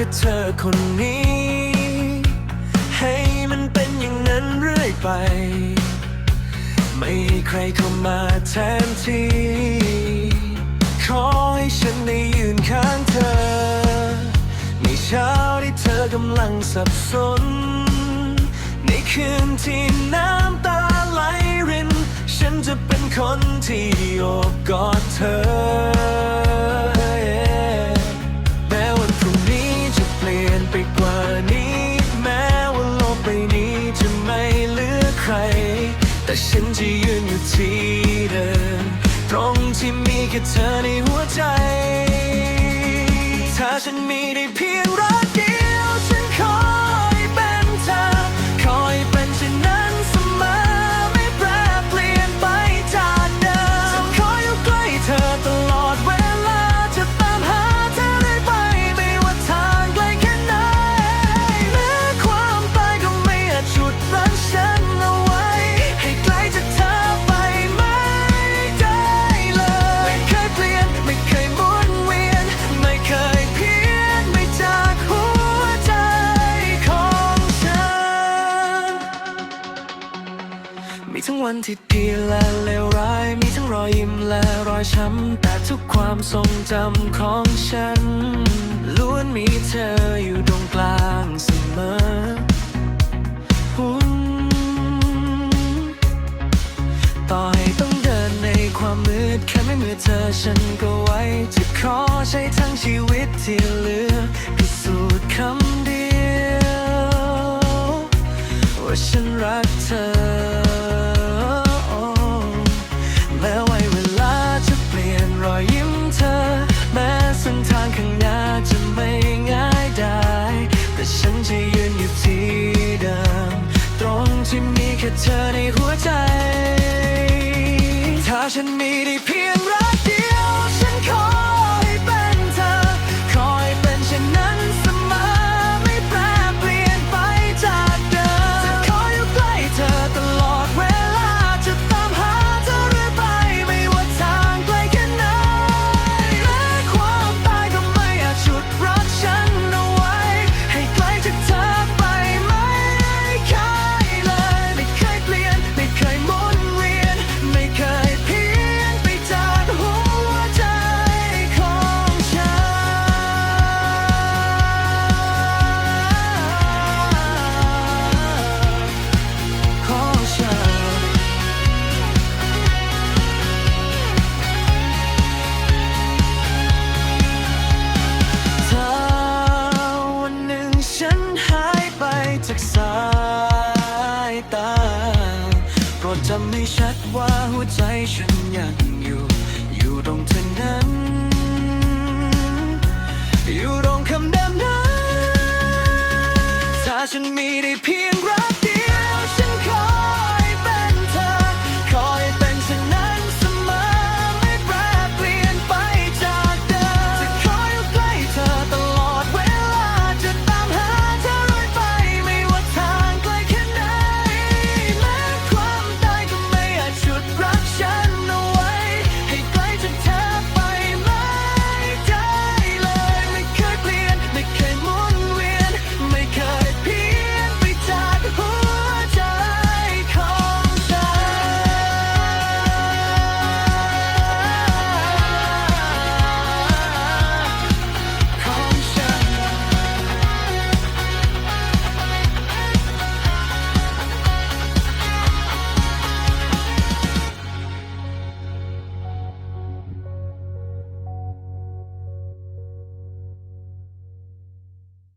ค่เธอคนนี้ ให้มันเป็นอย่างนั้นเรื่อยไป ไม่ใครเข้ามาแทนที่ ขอให้ฉันได้ยืนข้างเธอ ในเช้าที่เธอกำลังสับสน ในคืนที่น้ำตาไหลริน ฉันจะเป็นคนที่โอบกอดเธอ แต่ฉันจะยืนอยู่ที่เดิมตรงที่มีแค่เธอในหัวใจ ถ้าฉันมีได้เพียง มีทั้งวันที่ดีและเลวร้าย มีทั้งรอยยิ้มและรอยช้ำ แต่ทุกความทรงจำของฉัน ล้วนมีเธออยู่ตรงกลางเสมอหุ้นต่อให้ต้องเดินในความมืด แค่ไม่มือเธอฉันก็ไว้ จะขอใช้ทั้งชีวิตที่เหลือพิสูจน์คำเดียว ว่าฉันรักเธอ รดจำให้ชัดว่าหัวใจฉันยังอยู่ อยู่ตรงเธอนั้น อยู่ตรงคำเดิมนั้นถ้าฉันมีได้เพียง